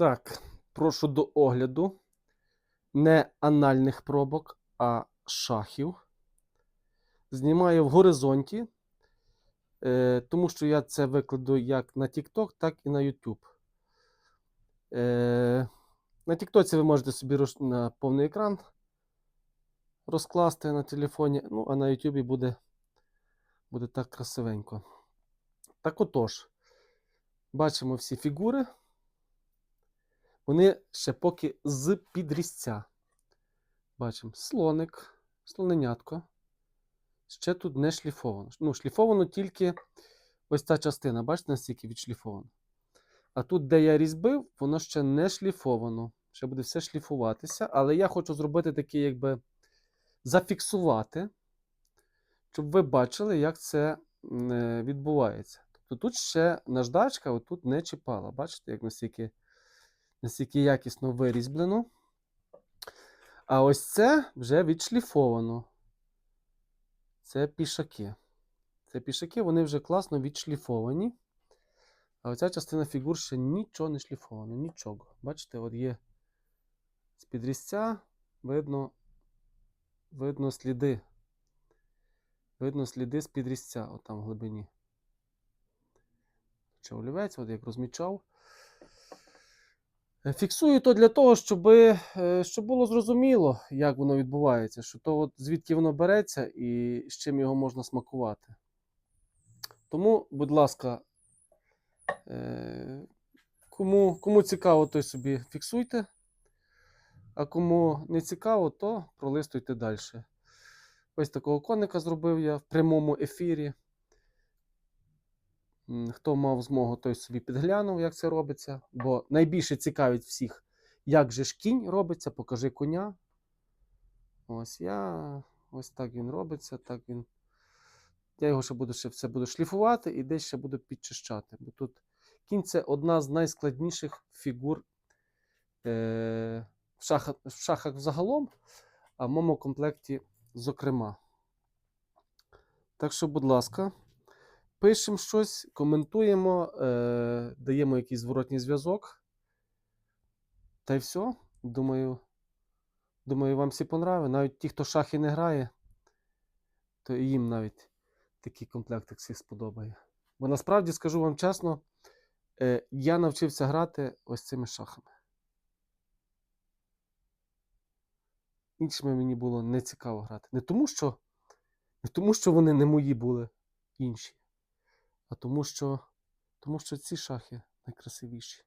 Так, прошу до огляду не анальних пробок, а шахів. Знімаю в горизонті, е, тому що я це викладу як на TikTok, так і на YouTube. Е, на TikTok ви можете собі на повний екран розкласти на телефоні, ну, а на YouTube буде, буде так красивенько. Так отож, бачимо всі фігури. Вони ще поки з підрізця. Бачимо слоник, слоненятко. Ще тут не шліфовано. Ну, шліфовано тільки ось ця частина, бачите, наскільки відшліфовано. А тут, де я різьбив, воно ще не шліфовано. Ще буде все шліфуватися. Але я хочу зробити такий, якби зафіксувати, щоб ви бачили, як це е, відбувається. Тобто тут ще наждачка отут не чіпала. Бачите, як наскільки, наскільки якісно вирізблено. А ось це вже відшліфовано. Це пішаки. Це пішаки, вони вже класно відшліфовані. А оця частина фігур ще нічого не шліфовано, нічого. Бачите, от є з підрізця, видно, видно сліди. Видно сліди з підрізця, от там в глибині. Чи олівець, от як розмічав. Е, Фіксую то для того, щоб, щоб було зрозуміло, як воно відбувається, що то от звідки воно береться і з чим його можна смакувати. Тому, будь ласка, е, кому, кому цікаво, той собі фіксуйте. А кому не цікаво, то пролистуйте далі. Ось такого коника зробив я в прямому ефірі. Хто мав змогу, той собі підглянув, як це робиться. Бо найбільше цікавить всіх, як же ж кінь робиться, покажи коня. Ось я. Ось так він робиться. Так він. Я його ще буду ще все буду шліфувати і десь ще буду підчищати. Бо тут кінь це одна з найскладніших фігур е, в, шахах, в шахах загалом, а в моєму комплекті, зокрема. Так що, будь ласка, пишемо щось, коментуємо, е, даємо якийсь зворотній зв'язок. Та й все. Думаю, думаю, вам всі понравить. Навіть ті, хто шахи не грає, то і їм навіть такий комплектик всіх сподобає. Бо насправді скажу вам чесно, е, я навчився грати ось цими шахами. Іншими мені було не цікаво грати. Не тому, що, не тому, що вони не мої були інші, а тому, що, тому що ці шахи найкрасивіші.